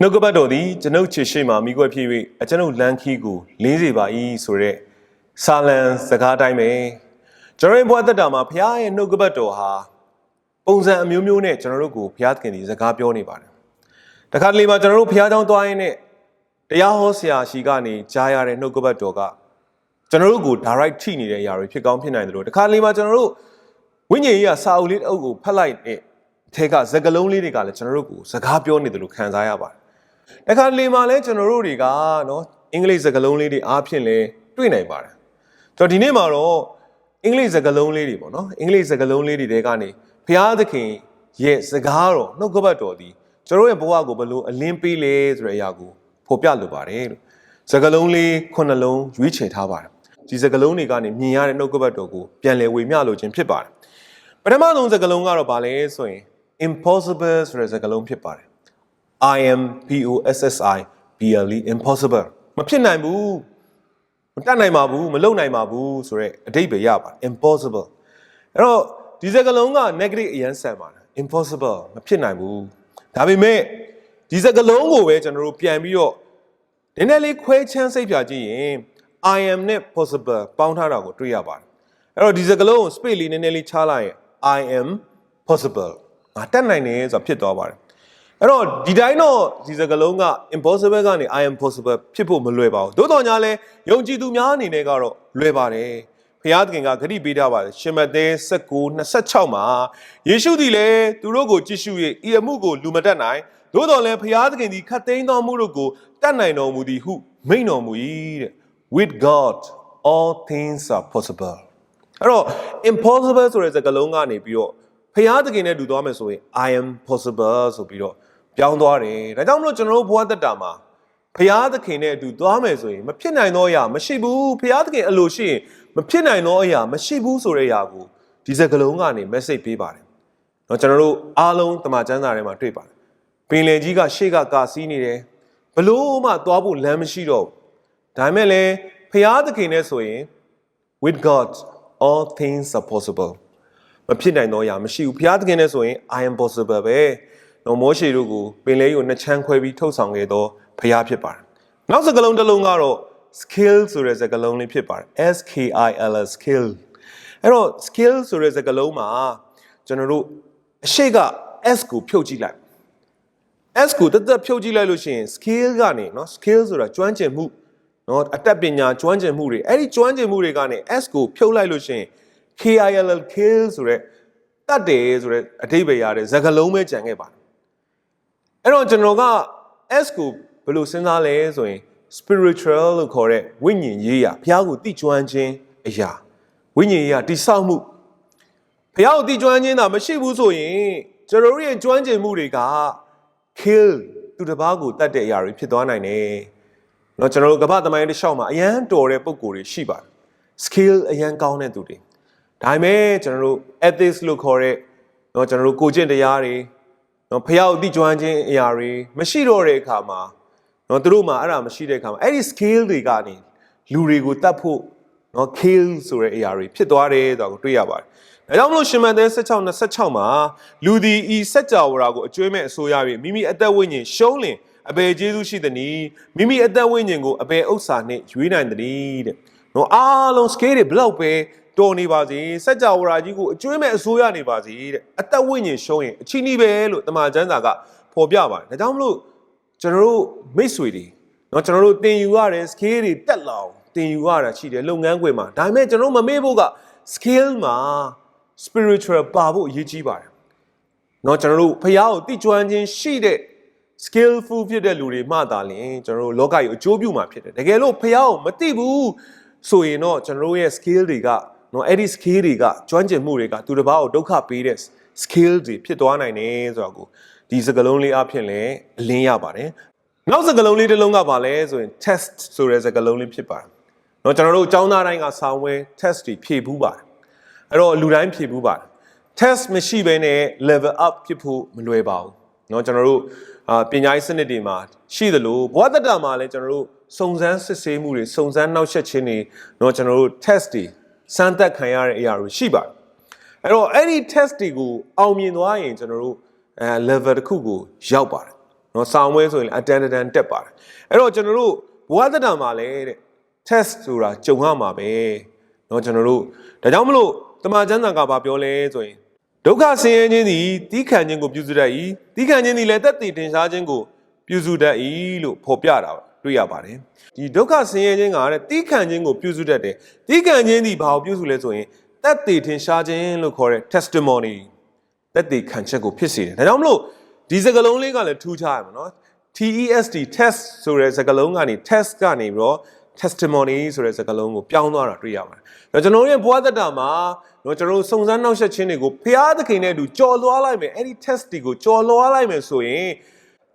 နှုတ်ကပတ်တော်သည်ကျွန်ုပ်ခြေရှိမှမိကွက်ဖြစ်၍အကျွန်ုပ်လမ်းခီးကိုလင်းစေပါ၏ဆိုတဲ့စာလံစကားတိုင်းပဲကျွန်တော်ရဲ့ဘဝတက်တာမှာဘုရားရဲ့နှုတ်ကပတ်တော်ဟာပုံစံအမျိုးမျိုးနဲ့ကျွန်တော်တို့ကိုဘုရားသခင်ဒီစကားပြောနေပါတယ်တခါတလေမှာကျွန်တော်တို့ဘုရားကျောင်းသွားရင်းနဲ့တရားဟောဆရာရှိကနေကြားရတဲ့နှုတ်ကပတ်တော်ကကျွန်တော်တို့ကို direct ထိနေတဲ့အရာတွေဖြစ်ကောင်းဖြစ်နိုင်တယ်လို့တခါတလေမှာကျွန်တော်တို့ဝိညာဉ်ကြီးကစာအုပ်လေးတစ်အုပ်ကိုဖတ်လိုက်တဲ့ထဲကစကားလုံးလေးတွေကလည်းကျွန်တော်တို့ကိုစကားပြောနေတယ်လို့ခံစားရပါတယ် တခါလေမှာလဲကျွန်တော်တို့တွေကနော်အင်္ဂလိပ်စကားလုံးလေးတွေအားဖြင့်လဲတွေ့နိုင်ပါတယ်ကျွန်တော်ဒီနေ့မှာတော့အင်္ဂလိပ်စကားလုံးလေးတွေပေါ့နော်အင်္ဂလိပ်စကားလုံးလေးတွေတဲကနေဘုရားသခင်ရဲ့စကားတော်နှုတ်ကပတ်တော်ဒီကျွန်တော်ရဲ့ဘဝကိုဘယ်လိုအလင်းပေးလဲဆိုတဲ့အရာကိုဖော်ပြလိုပါတယ်လို့စကားလုံးလေးခုနှလုံးရွေးချယ်ထားပါတယ်ဒီစကားလုံးတွေကနေမြင်ရတဲ့နှုတ်ကပတ်တော်ကိုပြန်လည်ဝေမျှလိုခြင်းဖြစ်ပါတယ်ပထမဆုံးစကားလုံးကတော့ဗာလဲဆိုရင် impossible ဆိုတဲ့စကားလုံးဖြစ်ပါတယ် I am P O S S I B L E impossible မဖြစ်နိုင်ဘူးမတတ်နိုင်ပါဘူးမလုပ်နိုင်ပါဘူးဆိုတော့အတိတ်ပဲရပါတယ် impossible အဲ့တော့ဒီစကားလုံးက negative အရန်ဆန်ပါတယ် impossible မဖြစ်နိုင်ဘူးဒါပေမဲ့ဒီစကားလုံးကိုပဲကျွန်တော်တို့ပြန်ပြီးတော့နည်းနည်းလေးခွဲချမ်းစိတ်ဖြာကြည့်ရင် I am နဲ့ possible ပေါင်းထားတာကိုတွေ့ရပါတယ်အဲ့တော့ဒီစကားလုံးကို space လေးနည်းနည်းလေးချလိုက်ရင် I am possible ငါတတ်နိုင်တယ်ဆိုတာဖြစ်သွားပါတယ် အဲ့တော့ဒီတိုင်းတော့ဒီစကားလုံးက impossible ကနေ I am possible ဖြစ်ဖို့မလွယ်ပါဘူး။သို့တော်ညာလဲယုံကြည်သူများအနေနဲ့ကတော့လွယ်ပါတယ်။ဖျားသခင်ကဂတိပေးထားပါတယ်။ရှင်မဿဲ19 26မှာယေရှုသည်လည်းသူတို့ကိုကြည့်ရှု၍ဤအမှုကိုလူမတတ်နိုင်။သို့တော်လည်းဖျားသခင်သည်ခတ်သိမ်းတော်မူတို့ကိုတတ်နိုင်တော်မူသည်ဟုမိန့်တော်မူ၏တဲ့။ With God all things are possible အဲ့တော့ impossible ဆိုတဲ့စကားလုံးကနေပြီးတော့ဖျားသခင်နဲ့တူသွားမယ်ဆိုရင် I am possible ဆိုပြီးတော့ ပြောင်းသွားတယ်ဒါကြောင့်မလို့ကျွန်တော်တို့ဘဝတက်တာမှာဖျားသခင်နဲ့အတူသွားမယ်ဆိုရင်မဖြစ်နိုင်သောအရာမရှိဘူးဖျားသခင်အလိုရှိရင်မဖြစ်နိုင်သောအရာမရှိဘူးဆိုတဲ့အရာကိုဒီစကားလုံးကနေ message ပေးပါတယ်เนาะကျွန်တော်တို့အားလုံးတမန်ကျမ်းစာထဲမှာတွေ့ပါတယ်ပင်လယ်ကြီးကရှေ့ကကာစီးနေတယ်ဘလို့မှသွားဖို့လမ်းမရှိတော့ဘူးဒါပေမဲ့လည်းဖျားသခင်နဲ့ဆိုရင် with God all things are possible မဖြစ်နိုင်တော့ရာမရှိဘူးဘုရားသခင်နဲ့ဆိုရင် I am possible ပဲ နော်မောရှေတို့ကိုပင်လေးကိုနှစ်ချမ်းခွဲပြီးထုတ်ဆောင်ခဲ့သောဘုရားဖြစ်ပါတယ်နောက်စကားလုံးတစ်လုံးကတော့ skill ဆိုတဲ့စကားလုံးလေးဖြစ်ပါတယ် S K I L S skill အဲ့တော့ skill ဆိုတဲ့စကားလုံးမှာကျွန်တော်တို့အရှိက S ကိုဖြုတ်ကြည့်လိုက် S ကိုတက်တက်ဖြုတ်ကြည့်လိုက်လို့ရှိရင် skill ကနေเนาะ skill ဆိုတာကျွမ်းကျင်မှုเนาะအတတ်ပညာကျွမ်းကျင်မှုတွေအဲ့ဒီကျွမ်းကျင်မှုတွေကနေ S ကိုဖြုတ်လိုက်လို့ရှိရင် KILL kill ဆိုတဲ့တတ်တယ်ဆိုတဲ့အဓိပ္ပာယ်ရတဲ့စကားလုံးပဲကြံခဲ့ပါတယ်အဲ့ တော့ကျွန်တော်က S ကိုဘယ်လိုစဉ်းစားလဲဆိုရင် spiritual လို့ခေါ်တဲ့ဝိညာဉ်ရေးရာဘုရားကိုတိကျွမ်းခြင်းအရာဝိညာဉ်ရေးရာတိဆောက်မှုဘုရားကိုတိကျွမ်းခြင်းသာမရှိဘူးဆိုရင်ကျွန်တော်ရဲ့ကျွမ်းကျင်မှုတွေက kill သူတစ်ပါးကိုတတ်တဲ့အရာတွေဖြစ်သွားနိုင်တယ်။တော့ကျွန်တော်တို့ကမ္ဘာသမိုင်းတစ်လျှောက်မှာအရန်တော်တဲ့ပုံကိုယ်တွေရှိပါတယ်။ skill အရန်ကောင်းတဲ့သူတွေဒါပေမဲ့ကျွန်တော်တို့ ethics လို့ခေါ်တဲ့တော့ကျွန်တော်တို့ကိုကျင့်တရားတွေ နော်ဖျောက်တိကျွမ်းခြင်းအရာတွေမရှိတော့တဲ့အခါမှာနော်သူတို့မှာအဲ့ဒါမရှိတဲ့အခါမှာအဲ့ဒီ scale တွေကနေလူတွေကိုတတ်ဖို့နော် kill ဆိုတဲ့အရာတွေဖြစ်သွားတယ်ဆိုတာကိုတွေ့ရပါတယ်။အဲကြောင့်မလို့ရှင်မသက်16 26မှာလူဒီဤစัจ java ကိုအကျွေးမဲ့အစိုးရ၍မိမိအသက်ဝိညာဉ်ရှုံးလင်အဘယ်ကျေးဇူးရှိသနည်းမိမိအသက်ဝိညာဉ်ကိုအဘယ်ဥစ္စာနှင့်ရွေးနိုင်သနည်းတဲ့။နော်အားလုံး scale တွေဘလောက်ပဲ တော်နေပါစေစัจ java ရာကြီးကိုအကျွေးမဲ့အစိုးရနေပါစေတဲ့အသက်ဝိညာဉ်ရှုံးရင်အချီးနှီးပဲလို့တမန်ကျမ်းစာကဖော်ပြပါတယ်။ဒါကြောင့်မလို့ကျွန်တော်တို့မိတ်ဆွေတွေနော်ကျွန်တော်တို့တင်ယူရတဲ့ scale တွေတက်လာအောင်တင်ယူရတာရှိတယ်လုပ်ငန်းခွင်မှာဒါပေမဲ့ကျွန်တော်တို့မမေ့ဖို့က scale မှာ spiritual ပါဖို့အရေးကြီးပါတယ်။เนาะကျွန်တော်တို့ဖះကိုတိကျွမ်းခြင်းရှိတဲ့ skillful ဖြစ်တဲ့လူတွေမှသာလျှင်ကျွန်တော်တို့လောကကြီးအကျိုးပြုမှာဖြစ်တယ်။တကယ်လို့ဖះကိုမသိဘူးဆိုရင်တော့ကျွန်တော်တို့ရဲ့ skill တွေက เนาะအဲ့ဒီ skill တွေကကျွမ်းကျင်မှုတွေကသူတစ်ပါးကိုဒုက္ခပေးတဲ့ skill တွေဖြစ်သွားနိုင်တယ်ဆိုတာကိုဒီစကားလုံးလေးအဖြစ်လည်းအလင်းရပါတယ်။နောက်စကားလုံးလေးတစ်လုံးကပါလဲဆိုရင် test ဆိုတဲ့စကားလုံးလေးဖြစ်ပါတယ်။เนาะကျွန်တော်တို့အကြောင်းသားတိုင်းကဆောင်းဝဲ test တွေဖြည့်ဘူးပါတယ်။အဲ့တော့လူတိုင်းဖြည့်ဘူးပါတယ် test မရှိဘဲနဲ့ level up ဖြစ်ဖို့မလွယ်ပါဘူးเนาะကျွန်တော်တို့အာပညာရေးစနစ်တွေမှာရှိသလိုဘဝတတမှာလည်းကျွန်တော်တို့စုံစမ်းစစ်ဆေးမှုတွေစုံစမ်းနှောက်ယှက်ခြင်းတွေเนาะကျွန်တော်တို့ test တွေ စမ်းသပ်ခံရတဲ့အရာတွေရှိပါတယ်။အဲ့တော့အဲ့ဒီ test တွေကိုအောင်မြင်သွားရင်ကျွန်တော်တို့အဲ level တစ်ခုကိုရောက်ပါတယ်။နော်ဆောင်းပွဲဆိုရင် attendant တက်ပါတယ်။အဲ့တော့ကျွန်တော်တို့ဘဝသက်တာမှာလည်းတဲ့ test ဆိုတာကြုံရမှာပဲ။နော်ကျွန်တော်တို့ဒါကြောင့်မလို့တမန်ကျမ်းစာကဘာပြောလဲဆိုရင်ဒုက္ခဆင်းရဲခြင်းသည်တီးခံခြင်းကိုပြုစုတတ်၏။တီးခံခြင်းသည်လည်းတက်တည်တင်ရှားခြင်းကိုပြုစုတတ်၏လို့ဖော်ပြတာပါ တွေ့ရပါတယ်ဒီဒုက္ခဆင်းရဲခြင်းကတဲ့တိခံခြင်းကိုပြုစုတတ်တယ်တိခံခြင်းဒီဘာကိုပြုစုလဲဆိုရင်တက်တည်ထင်ရှားခြင်းလို့ခေါ်တဲ့ testimony တက်တည်ခံချက်ကိုဖြစ်စေတယ်ဒါကြောင့်မလို့ဒီစကားလုံးလေးကလည်းထူးခြားရမှာနော် TEST test ဆိုတဲ့စကားလုံးကနေ test ကနေပြီးတော့ testimony ဆိုတဲ့စကားလုံးကိုပြောင်းသွားတာတွေ့ရပါတယ်။ဒါကျွန်တော်ရဲ့ဘဝသက်တာမှာတော့ကျွန်တော်စုံစမ်းနှောက်ယှက်ခြင်းတွေကိုဖျားသခင်နဲ့အတူကြော်လွှားလိုက်မယ်။အဲ့ဒီ test တွေကိုကြော်လွှားလိုက်မယ်ဆိုရင်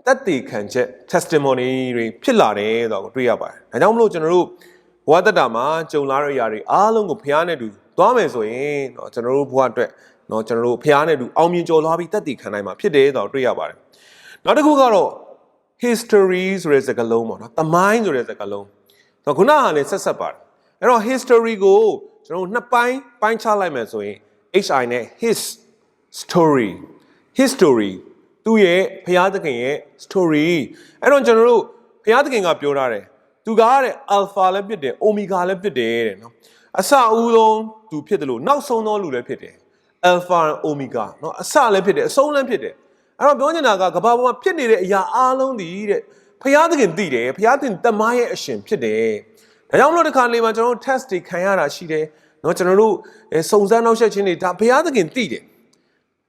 တက်တည်ခံချက် testimony တွေဖြစ်လာတယ်ဆိုတော့တွေ့ရပါတယ်။ဒါကြောင့်မလို့ကျွန်တော်တို့ဘဝသက်တာမှာကြုံလာတဲ့အရာတွေအားလုံးကိုဖျားနဲ့အတူသွားမယ်ဆိုရင်တော့ကျွန်တော်တို့ဘဝအတွက်တော့ကျွန်တော်တို့ဖျားနဲ့အတူအောင်မြင်ကြော်လွှားပြီးတက်တည်ခံနိုင်မှာဖြစ်တယ်ဆိုတော့တွေ့ရပါတယ်။နောက်တစ်ခုကတော့ history ဆိုတဲ့စကားလုံးပေါ့နော်။သမိုင်းဆိုတဲ့စကားလုံး။တော့ခုနကလည်းဆက်ဆက်ပါတယ်။အဲ့တော့ history ကိုကျွန်တော်တို့နှစ်ပိုင်းပိုင်းခြားလိုက်မယ်ဆိုရင် HI နဲ့ his story history သူ့ရဲ့ဖျားသခင်ရဲ့ story အဲ့တော့ကျွန်တော်တို့ဖျားသခင်ကပြောထားတယ်သူကတဲ့ alpha လည်းဖြစ်တယ် omega လည်းဖြစ်တယ်တဲ့နော်အစအဦးဆုံးသူဖြစ်တယ်လို့နောက်ဆုံးသောလူလည်းဖြစ်တယ် alpha and omega နော်အစလည်းဖြစ်တယ်အဆုံးလည်းဖြစ်တယ်အဲ့တော့ပြောနေတာကကဘာပေါ်မှာဖြစ်နေတဲ့အရာအားလုံးဒီတဲ့ဖျားသခင်သိတယ်ဖျားသခင်တမန်ရဲ့အရှင်ဖြစ်တယ်ဒါကြောင့်မလို့ဒီခါလေးမှာကျွန်တော်တို့ test တွေခံရတာရှိတယ်နော်ကျွန်တော်တို့စုံစမ်းနောက်ဆက်ခြင်းတွေဒါဘုရားသခင်သိတယ်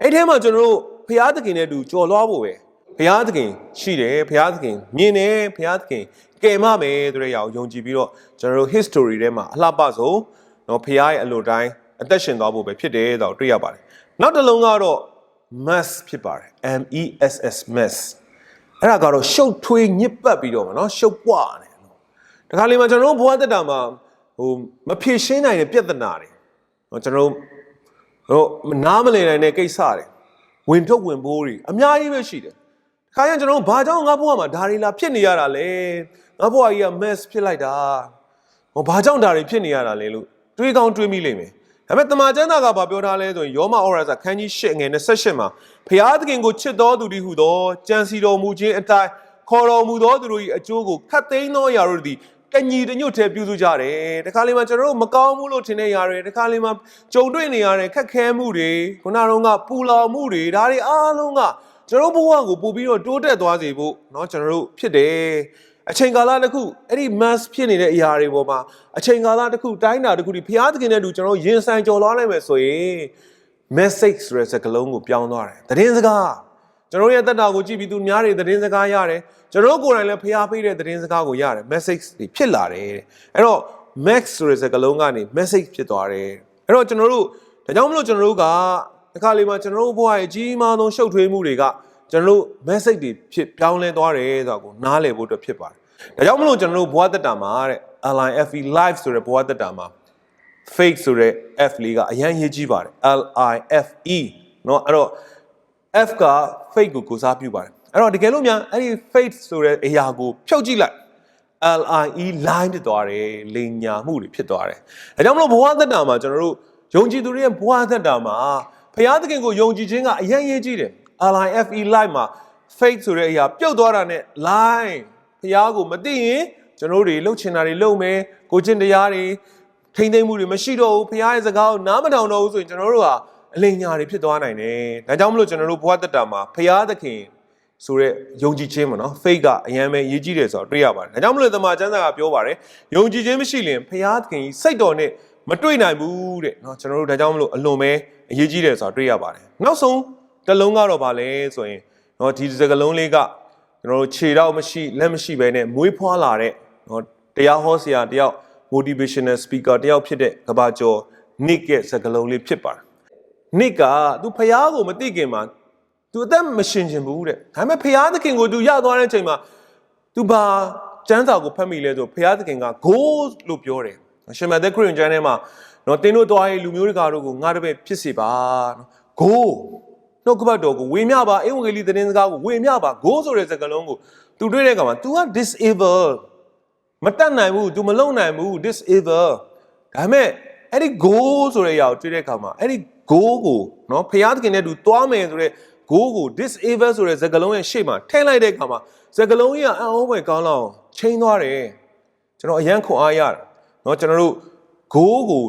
အဲ့ဒီထဲမှာကျွန်တော်တို့ ဖျားသခင်နဲ့အတူကြော်လွှားဖို့ပဲဖျားသခင်ရှိတယ်ဖျားသခင်မြင်တယ်ဖျားသခင်ကယ်မမယ်ဆိုတဲ့အရာကိုယုံကြည်ပြီးတော့ကျွန်တော်တို့ history ထဲမှာအလှပဆုံးเนาะဖျားရဲ့အလိုတိုင်းအသက်ရှင်သွားဖို့ပဲဖြစ်တယ်ဆိုတော့တွေ့ရပါတယ်နောက်တစ်လုံးကတော့ mass ဖြစ်ပါတယ် M E S S mass အဲ့ဒါကတော့ရှုပ်ထွေးညစ်ပတ်ပြီးတော့ဗောနော်ရှုပ်ပွားတယ်နော်တခါလေမှာကျွန်တော်တို့ဘဝတက်တာမှာဟိုမဖြေရှင်းနိုင်တဲ့ပြဿနာတွေနော်ကျွန်တော်တို့ဟိုနားမလည်နိုင်တဲ့ကိစ္စတွေ ဝင်ထုတ်ဝင်ပိုးတွေအများကြီးပဲရှိတယ်ခါရင်ကျွန်တော်တို့ဘာကြောင့်ငါဘဝမှာဒါတွေလာဖြစ်နေရတာလဲငါဘဝကြီးက mess ဖြစ်လိုက်တာဟိုဘာကြောင့်ဒါတွေဖြစ်နေရတာလဲလို့တွေးကောင်းတွေးမိလိမ့်မယ်ဒါပေမဲ့တမန်ကျမ်းစာကဘာပြောထားလဲဆိုရင်ယောမဩရစာခန်းကြီး၈ငယ်28မှာဖျားသခင်ကိုချစ်တော်သူတွေဟုသောကြံစီတော်မူခြင်းအတိုင်းခေါ်တော်မူသောသူတို့၏အကျိုးကိုခတ်သိမ်းသောຢာတို့သည် တညီတညွတ်တည်းပြုစုကြတယ်တခါလေမှာကျွန်တော်တို့မကောင်းဘူးလို့ထင်တဲ့ຢာတွေတခါလေမှာကြုံတွေ့နေရတဲ့ခက်ခဲမှုတွေခုနကတော့ကပူလောင်မှုတွေဒါတွေအားလုံးကကျွန်တော်ဘဝကိုပို့ပြီးတော့တိုးတက်သွားစေဖို့เนาะကျွန်တော်တို့ဖြစ်တယ်အချိန်ကာလတစ်ခုအဲ့ဒီ mass ဖြစ်နေတဲ့အရာတွေပေါ်မှာအချိန်ကာလတစ်ခုတိုင်းတာတစ်ခုဒီဘုရားသခင်နဲ့တူကျွန်တော်ရင်ဆိုင်ကြော်လွှားနိုင်မယ်ဆိုရင် message ဆိုတဲ့စကားလုံးကိုပြောင်းသွားတယ်။သတင်းစကား ကျွန်တော်ရဲ့တက်တာကိုကြည့်ပြီးသူများတွေသတင်းစကားရတယ်။ကျွန်တော်ကိုယ်တိုင်လည်းဖျားပေးတဲ့သတင်းစကားကိုရတယ်။ message တွေဖြစ်လာတယ်။အဲ့တော့ max ဆိုတဲ့စကားလုံးကနေ message ဖြစ်သွားတယ်။အဲ့တော့ကျွန်တော်တို့ဒါကြောင့်မလို့ကျွန်တော်တို့ကတစ်ခါလေးမှာကျွန်တော်တို့ဘဝရဲ့ကြီးမားဆုံးရှုပ်ထွေးမှုတွေကကျွန်တော်တို့ message တွေဖြစ်ပြောင်းလဲသွားတယ်ဆိုတာကိုနားလည်ဖို့အတွက်ဖြစ်ပါတယ်။ဒါကြောင့်မလို့ကျွန်တော်တို့ဘဝတက်တာမှာတဲ့ LIFE live ဆိုတဲ့ဘဝတက်တာမှာ fake ဆိုတဲ့ F လေးကအရန်ရေးကြီးပါတယ် L I F E เนาะအဲ့တော့ F က fake ကိုကိုစားပြုပါတယ်အဲ့တော့တကယ်လို့များအဲ့ဒီ fake ဆိုတဲ့အရာကိုဖြုတ်ကြည့်လိုက် L I E line ဖြစ်သွားတယ်လိန်ညာမှုတွေဖြစ်သွားတယ်အဲကြောင့်မလို့ဘဝသက်တာမှာကျွန်တော်တို့ယုံကြည်သူတွေရဲ့ဘဝသက်တာမှာဘုရားသခင်ကိုယုံကြည်ခြင်းကအရန်ရေးကြီးတယ် L I F E line မှာ fake ဆိုတဲ့အရာပြုတ်သွားတာနဲ့ line ဘုရားကိုမသိရင်ကျွန်တော်တို့တွေလှုပ်ချင်တာတွေလှုပ်မယ်ကိုချင်းတရားတွေထိမ့်သိမ့်မှုတွေမရှိတော့ဘူးဖခင်ရဲ့စကားကိုနားမထောင်တော့ဘူးဆိုရင်ကျွန်တော်တို့ဟာ အလိမ်ညာတွေဖြစ်သွားနိုင်တယ်။ဒါကြောင့်မလို့ကျွန်တော်တို့ဘဝတက်တာမှာဖခင်သခင်ဆိုတဲ့ယုံကြည်ခြင်းပေါ့နော် faith ကအရန်ပဲရေးကြည့်တယ်ဆိုတော့တွေ့ရပါတယ်။ဒါကြောင့်မလို့သမာကျမ်းစာကပြောပါတယ်ယုံကြည်ခြင်းမရှိရင်ဖခင်သခင်ကြီးစိတ်တော်နဲ့မတွေ့နိုင်ဘူးတဲ့နော်ကျွန်တော်တို့ဒါကြောင့်မလို့အလွန်ပဲအရေးကြီးတယ်ဆိုတော့တွေ့ရပါတယ်။နောက်ဆုံးတစ်လုံးကတော့ဗာလဲဆိုရင်နော်ဒီစကားလုံးလေးကကျွန်တော်တို့ခြေတော့မရှိလက်မရှိဘဲနဲ့မွေးဖွားလာတဲ့နော်တရားဟောဆရာတယောက် motivational speaker တယောက်ဖြစ်တဲ့ကဘာကျော် Nick ရဲ့စကားလုံးလေးဖြစ်ပါတယ်။ Nick ကသူဖျားကိုမသိခင်မှာသူအသက်မရှင်ချင်ဘူးတဲ့။ဒါပေမဲ့ဖျားသခင်ကိုသူရသွားတဲ့အချိန်မှာသူဘာစံစာကိုဖတ်မိလဲဆိုဖျားသခင်က go လို့ပြောတယ်။ရှင်မသက်ခရစ်ယာန်ကျမ်းထဲမှာနော်တင်းတို့သွားရေးလူမျိုးတွေကားတို့ကိုငါတပည့်ဖြစ်စေပါနော် go နှုတ်ကပတ်တော်ကိုဝေမျှပါအင်ဝဂေလိသတင်းစကားကိုဝေမျှပါ go ဆိုတဲ့စကားလုံးကိုသူတွေ့တဲ့အခါမှာ तू က disable မတတ်နိုင်ဘူး तू မလုံနိုင်ဘူး disable ဒါပေမဲ့အဲ့ဒီ goal ဆိုတဲ့အရာကိုတွေ့တဲ့အခါမှာအဲ့ဒီ goal ကိုเนาะဖျားသခင်နဲ့ तू သွားမယ်ဆိုတဲ့ go ကို disable ဆိုတဲ့စကားလုံးရဲ့ရှေ့မှာထည့်လိုက်တဲ့အခါမှာစကားလုံးကြီးကအံ့ဩဖွယ်ကောင်းလောက်ချိန်သွားတယ်ကျွန်တော်အရန်ခွန်အားရတယ်เนาะကျွန်တော်တို့ go ကို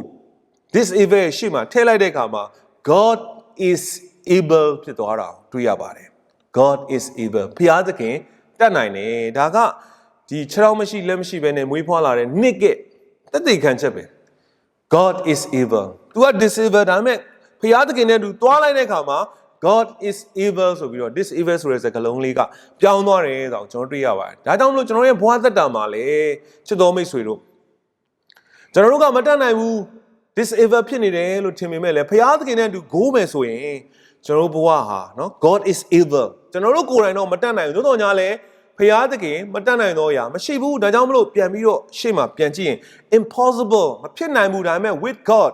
disable ရဲ့ရှေ့မှာထည့်လိုက်တဲ့အခါမှာ God is able ဖြစ်သွားတာကိုတွေ့ရပါတယ် God is able ဖျားသခင်တတ်နိုင်တယ်ဒါကဒီခြေထောက်မရှိလက်မရှိဘဲနဲ့မွေးဖွားလာတဲ့နှစ်ကတက်သိခံချက်ပဲ God is able तू က disable ဒါပေမဲ့ ဖျားသခင်နဲ့တူသွားလိုက်တဲ့အခါမှာ God is able ဆိုပြီးတော့ this able ဆိုတဲ့စကားလုံးလေးကပြောင်းသွားတယ်တောင်ကျွန်တော်တွေ့ရပါတယ်။ဒါကြောင့်မလို့ကျွန်တော်ရဲ့ဘဝသက်တာမှာလေချစ်တော်မိတ်ဆွေတို့ကျွန်တော်တို့ကမတတ်နိုင်ဘူး this able ဖြစ်နေတယ်လို့ထင်ပေမဲ့လည်းဖျားသခင်နဲ့တူဂိုးမယ်ဆိုရင်ကျွန်တော်တို့ဘဝဟာနော် God is able ကျွန်တော်တို့ကိုယ်တိုင်တော့မတတ်နိုင်ဘူးသို့တော်ညာလည်းဖျားသခင်မတတ်နိုင်တော့ရာမရှိဘူးဒါကြောင့်မလို့ပြန်ပြီးတော့ရှေ့မှာပြန်ကြည့်ရင် impossible မဖြစ်နိုင်ဘူးဒါပေမဲ့ with God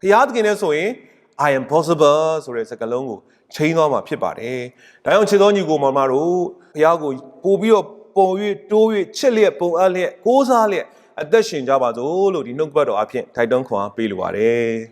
ဖျားသခင်နဲ့ဆိုရင် I am possible ဆိုတဲ့စကားလုံးကိုချိန်သွားမှာဖြစ်ပါတယ်။ဒါကြောင့်ခြေတော်ညီကိုမောင်မတို့ဖျားကိုပို့ပြီးတော့ပုံ၍တိုး၍ချစ်လျက်ပုံအပ်လျက်ကိုးစားလျက်အသက်ရှင်ကြပါစို့လို့ဒီနှုတ်ကပတ်တော်အဖြစ်ထိုက်တွန်းခွန်အားပေးလိုပါတယ်။